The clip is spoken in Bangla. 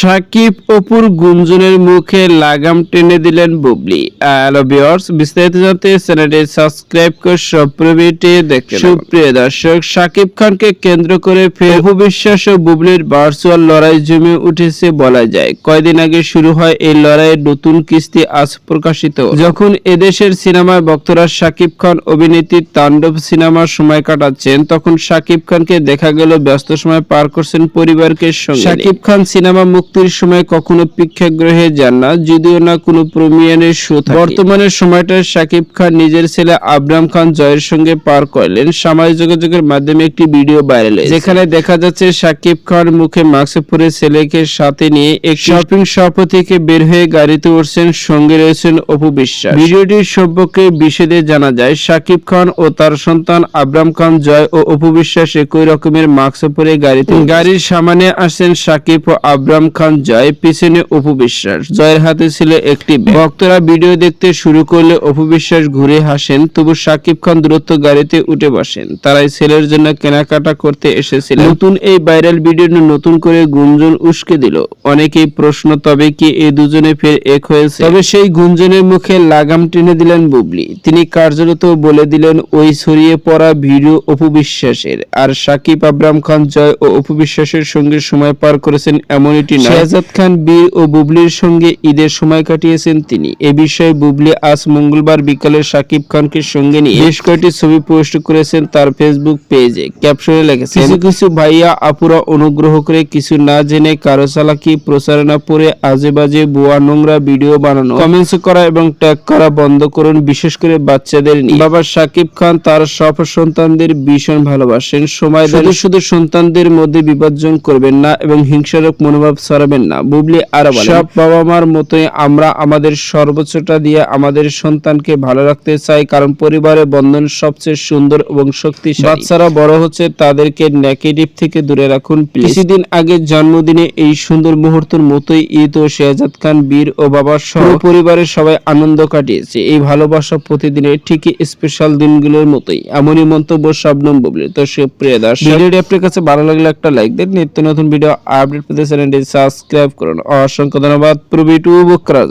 সাকিব অপুর গুঞ্জনের মুখে লাগাম টেনে দিলেন বুবলি। বিস্তারিত জানতে চ্যানেলটি সাবস্ক্রাইব করে সব প্রভিটি দেখতে সুপ্রিয় দর্শক, সাকিব খানকে কেন্দ্র করে ফের বিশ্বাস ও বুবলির ভার্চুয়াল লড়াই জমে উঠেছে বলা যায়। কয়দিন আগে শুরু হয় এই লড়াইয়ের নতুন কিস্তি আজ প্রকাশিত যখন এদেশের সিনেমায় ভক্তরা সাকিব খান অভিনেত্রীর তাণ্ডব সিনেমার সময় কাটাচ্ছেন, তখন সাকিব খানকে দেখা গেল ব্যস্ত সময় পার করছেন পরিবারকে সঙ্গে সাকিব খান সিনেমা মুক্তির সময় কখনো প্রেক্ষাগৃহে যান না, যদিও না কোনো প্রিমিয়ারের শো বর্তমানে সময়টা সাকিব খান নিজের ছেলে আবরাম খান জয়ের সঙ্গে পার করলেন। সামাজিক যোগাযোগের মাধ্যমে একটি ভিডিও ভাইরাল যেখানে দেখা যাচ্ছে সাকিব খান মুখে মাস্ক পরে ছেলেকে সাথে নিয়ে এক শপিং শপ থেকে বের হয়ে গাড়িতে উঠছেন, সঙ্গে রয়েছেন অপু বিশ্বাস। ভিডিওটির সম্পর্কে বিশদে জানা যায় সাকিব খান ও তার সন্তান আবরাম খান জয় ও অপু বিশ্বাস একই রকমের মাস্ক পরে গাড়িতে গাড়ির সামনে আসেন সাকিব ও আবরাম খান। জয়, পিছনে অপু বিশ্বাস। জয়ের হাতে ছিল একটি ভক্তরা ভিডিও দেখতে শুরু করলে অপু বিশ্বাস ঘুরে হাসেন তবু সাকিব খান দ্রুত গাড়িতে উঠে বসেন। তারাই ছেলের জন্য কেনাকাটা করতে এসেছিলেন। নতুন এই ভাইরাল ভিডিও নতুন করে গুঞ্জন উস্কে দিল। অনেকেই প্রশ্ন, তবে কি এই দুজনে ফের এক হয়েছে? তবে সেই গুঞ্জনের মুখে লাগাম টেনে দিলেন বুবলি। তিনি কার্যরত বলে দিলেন, ওই ছড়িয়ে পড়া ভিডিও অপু বিশ্বাসের। আর সাকিব আব্রাম খান জয় ও অপু বিশ্বাসের সঙ্গে সময় পার করেছেন এমনটি নয় শেহজাদ খান বীর ও বুবলির সঙ্গে ঈদের সময় কাটিয়েছেন তিনি। এ বিষয়ে বুবলি আজ মঙ্গলবার বিকালে সাকিব খানকে সঙ্গে নিয়ে বেশ কয়েকটি ছবি পোস্ট করেছেন তার ফেসবুক পেজে। ক্যাপশনে লিখেছেন কিছু কিছু ভাইয়া আপুরা অনুগ্রহ করে কিছু না জেনে কারও চালাকি প্রচারণা পরে আজে বাজে বুয়া নোংরা ভিডিও বানানো কমেন্টস করা এবং ট্যাগ করা বন্ধ করুন বিশেষ করে বাচ্চাদের নিয়ে। বাবা সাকিব খান তার সব সন্তানদের ভীষণ ভালোবাসেন। সময় শুধু শুধু সন্তানদের মধ্যে বিভাজন করবেন না এবং হিংসারক মনোভাব ছড়াবেন না। বুবলি আরও বলেন সব বাবা মার মতোই আমরা আমাদের সর্বোচ্চটা দিয়ে আমাদের সন্তানকে ভালো রাখতে চাই কারণ পরিবারের বন্ধন সবচেয়ে সুন্দর এবং শক্তিশালী। বাচ্চারা বড় হচ্ছে তাদেরকে নেগেটিভ থেকে দূরে রাখুন প্লিজ। কিছুদিন আগে জন্মদিনে এই সুন্দর মুহূর্তের মতোই ঈদ ও শেহজাদ খান বীর ও বাবার সহ পরিবারের সবাই আনন্দ কাটিয়েছে। এই ভালোবাসা প্রতিদিনের ঠিকই স্পেশাল দিনগুলোর মতোই। এমনই মন্তব্য শবনম বুবলি। তো সুপ্রিয় দর্শক ভিডিওটি আপনার কাছে ভালো লাগলে একটা লাইক দেন। নিত্য নতুন ভিডিও আপডেট পেতে চ্যানেলটি সাবস্ক্রাইব করুন অসংখ্য ধন্যবাদ প্রবি টু বুক করার জন্য।